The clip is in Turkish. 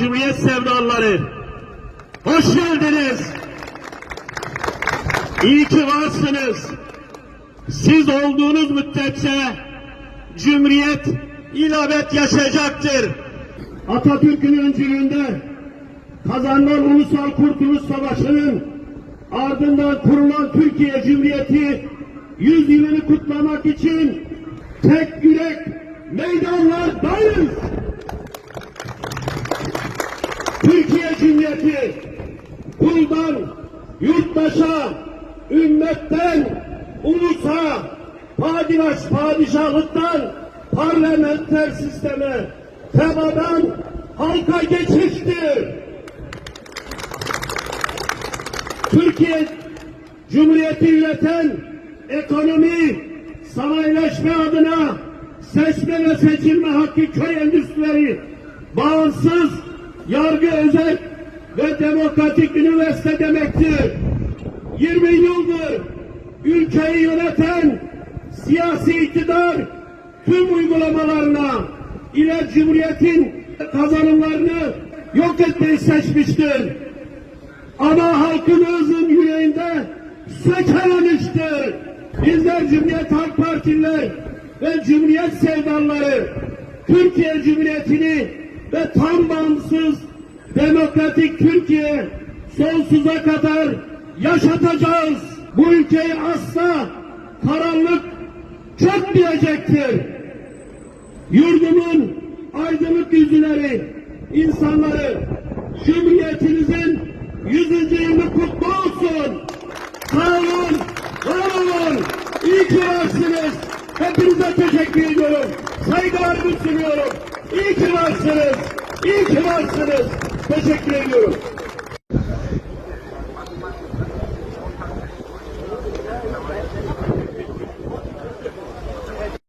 Cumhuriyet sevdalıları. Hoş geldiniz. İyi ki varsınız. Siz olduğunuz müddetçe Cumhuriyet ilabet yaşayacaktır. Atatürk'ün öncülüğünde kazanılan Ulusal Kurtuluş Savaşı'nın ardından kurulan Türkiye Cumhuriyeti 100 yılını kutlamak için tek yürek meydanlardayız. Türkiye Cumhuriyeti kuldan, yurttaşa, ümmetten, ulusa, padişah, padişahlıktan parlamenter sisteme, tebadan halka geçiştir. Türkiye Cumhuriyeti üreten ekonomi, sanayileşme adına seçme ve seçilme hakkı köy endüstrileri, bağımsız, yargı özel ve demokratik üniversite demektir. 20 yıldır ülkeyi yöneten siyasi iktidar tüm uygulamalarına ile Cumhuriyet'in kazanımlarını yok etmeyi seçmiştir. Ama halkımızın yüreğinde sökelemiştir. Bizler Cumhuriyet Halk Partililer ve Cumhuriyet sevdalıları Türkiye Cumhuriyeti'ni ve tam bağımsız demokratik Türkiye sonsuza kadar yaşatacağız. Bu ülkeyi asla karanlık çökmeyecektir. Yurdumun aydınlık yüzleri, insanları, Cumhuriyetimizin 100. yılı kutlu olsun. Sağ olun, var olun. İyi ki varsınız. Hepinize teşekkür ediyorum. Saygılarımı sunuyorum. İyi ki varsınız. İyi ki varsınız. Teşekkür ediyorum.